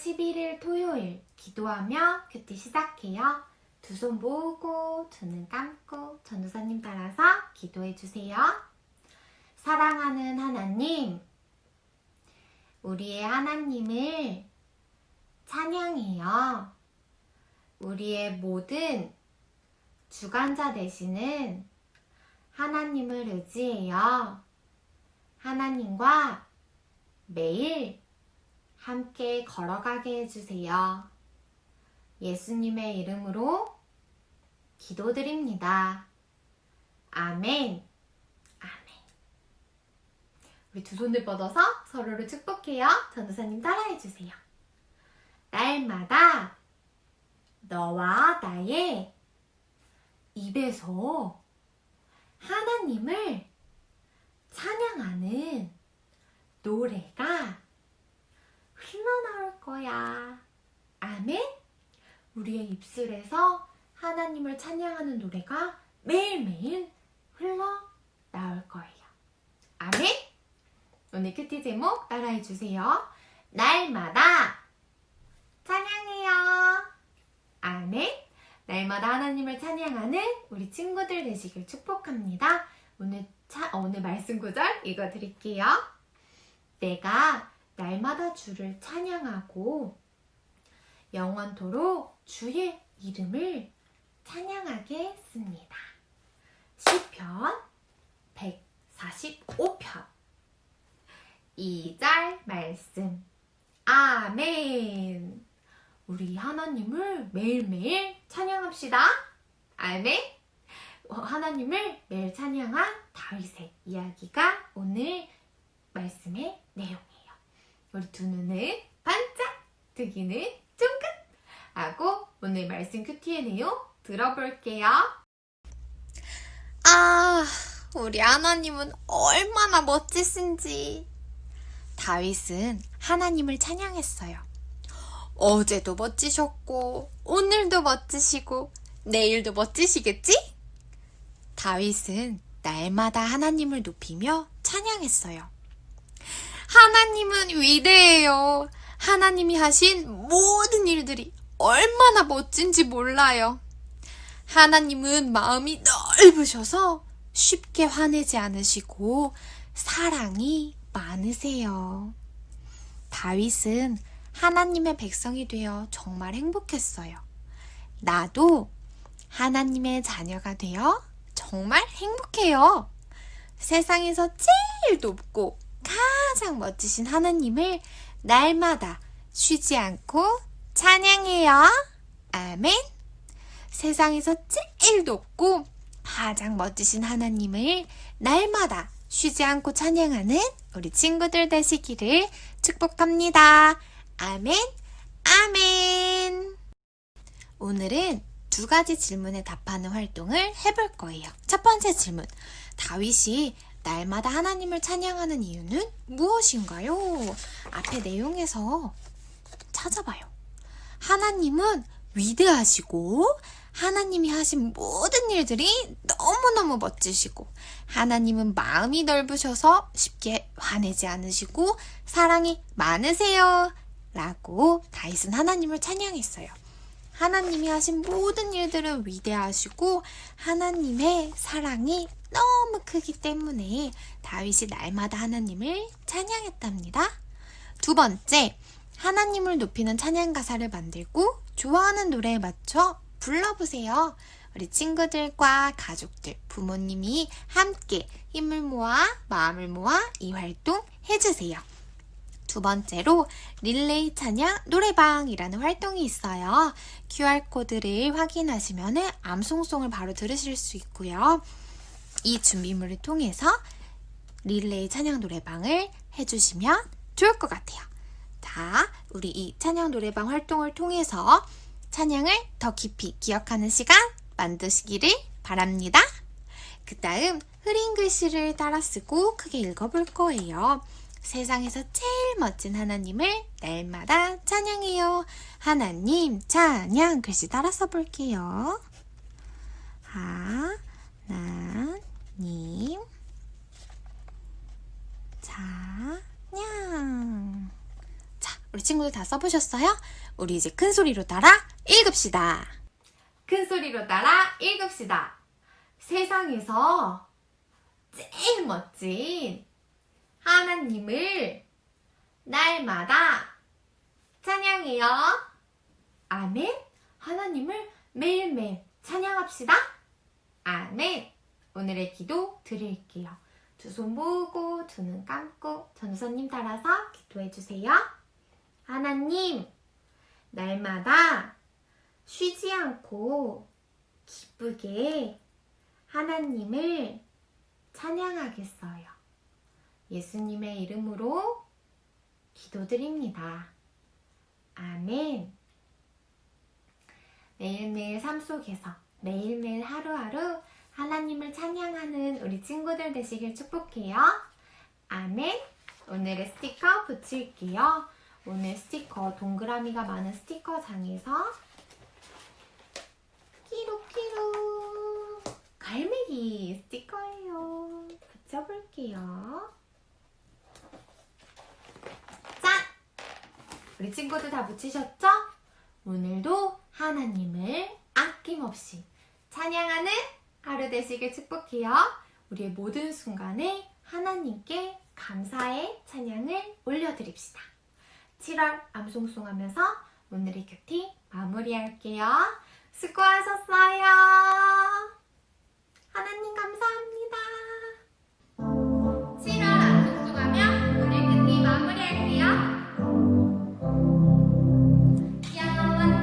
11월 11일 토요일 기도하며 큐티 시작해요. 두 손 모으고 두 눈 감고 전도사님 따라서 기도해 주세요. 사랑하는 하나님, 우리의 하나님을 찬양해요. 우리의 모든 주관자 되시는 하나님을 의지해요. 하나님과 매일 함께 걸어가게 해주세요. 예수님의 이름으로 기도드립니다. 아멘. 아멘. 우리 두 손을 뻗어서 서로를 축복해요. 전도사님 따라해주세요. 날마다 너와 나의 입에서 하나님을 찬양하는 노래가 흘러나올 거야. 아멘? 우리의 입술에서 하나님을 찬양하는 노래가 매일매일 흘러나올 거예요. 아멘? 오늘 큐티 제목 따라해 주세요. 날마다 찬양해요. 아멘? 날마다 하나님을 찬양하는 우리 친구들 되시길 축복합니다. 오늘 차, 어, 오늘 말씀 구절 읽어 드릴게요. 내가 날마다 주를 찬양하고 영원토록 주의 이름을 찬양하겠습니다. 시편 145편 2절 말씀 아멘 우리 하나님을 매일매일 찬양합시다. 아멘 어, 하나님을 매일 찬양한 다윗의 이야기가 오늘 말씀의 내용이에요. 우리 두 눈을 반짝, 하고 오늘 말씀 내용 들어볼게요. 아, 우리 하나님은 얼마나 멋지신지. 다윗은 하나님을 찬양했어요. 어제도 멋지셨고, 오늘도 멋지시고, 내일도 멋지시겠지? 다윗은 날마다 하나님을 높이며 찬양했어요. 하나님은 위대해요. 하나님이 하신 모든 일들이 얼마나 멋진지 몰라요. 하나님은 마음이 넓으셔서 쉽게 화내지 않으시고 사랑이 많으세요. 다윗은 하나님의 백성이 되어 정말 행복했어요. 나도 하나님의 자녀가 되어 정말 행복해요. 세상에서 제일 높고 가장 멋지신 하나님을 날마다 쉬지 않고 찬양 해요. 아멘. 세상에서 제일 높고 가장 멋지신 하나님을 날마다 쉬지 않고 찬양하는 우리 친구들 되시기를 축복합니다. 아멘, 아멘. 오늘은 두 가지 질문에 답하는 활동을 해볼 거예요. 첫 번째 질문. 다윗이 날마다 하나님을 찬양하는 이유는 무엇인가요? 앞에 내용에서 찾아봐요. 하나님은 위대하시고 하나님이 하신 모든 일들이 너무너무 멋지시고 하나님은 마음이 넓으셔서 쉽게 화내지 않으시고 사랑이 많으세요. 라고 다윗은 하나님을 찬양했어요. 하나님이 하신 모든 일들은 위대하시고 하나님의 사랑이 너무 크기 때문에 다윗이 날마다 하나님을 찬양했답니다. 두 번째, 하나님을 높이는 찬양 가사를 만들고 좋아하는 노래에 맞춰 불러보세요. 우리 친구들과 가족들, 부모님이 함께 힘을 모아 마음을 모아 이 활동 해주세요. 두 번째로 릴레이 찬양 노래방이라는 활동이 있어요. QR코드를 확인하시면 암송송을 바로 들으실 수 있고요. 이 준비물을 통해서 릴레이 찬양 노래방을 해주시면 좋을 것 같아요. 자, 우리 이 찬양 노래방 활동을 통해서 찬양을 더 깊이 기억하는 시간 만드시기를 바랍니다. 그 다음 흐린 글씨를 따라 쓰고 크게 읽어볼 거예요. 세상에서 제일 멋진 하나님을 날마다 찬양해요. 하나님 찬양 글씨 따라 써볼게요. 하나님 찬양 자 우리 친구들 다 써보셨어요? 우리 이제 큰 소리로 따라 읽읍시다. 큰 소리로 따라 읽읍시다. 세상에서 제일 멋진 하나님을 날마다 찬양해요. 아멘. 하나님을 매일매일 찬양합시다. 아멘. 오늘의 기도 드릴게요. 두 손 모으고 두 눈 감고 전우선님 따라서 기도해 주세요. 하나님, 날마다 쉬지 않고 기쁘게 하나님을 찬양하겠어요. 예수님의 이름으로 기도드립니다. 아멘. 매일매일 삶 속에서 매일매일 하루하루 하나님을 찬양하는 우리 친구들 되시길 축복해요. 아멘. 오늘의 스티커 붙일게요. 오늘 스티커 동그라미가 많은 스티커 장에서 키로키로 갈매기 스티커예요. 붙여볼게요. 짠! 우리 친구들 다 붙이셨죠? 오늘도 하나님을 아낌없이 찬양하는 하루 되시길 축복해요. 우리의 모든 순간에 하나님께 감사의 찬양을 올려드립시다. 7월 암송송하면서 오늘의 큐티 마무리할게요. 수고하셨어요. 하나님 감사합니다. 7월 암송송하며 오늘 큐티 마무리할게요. 여호와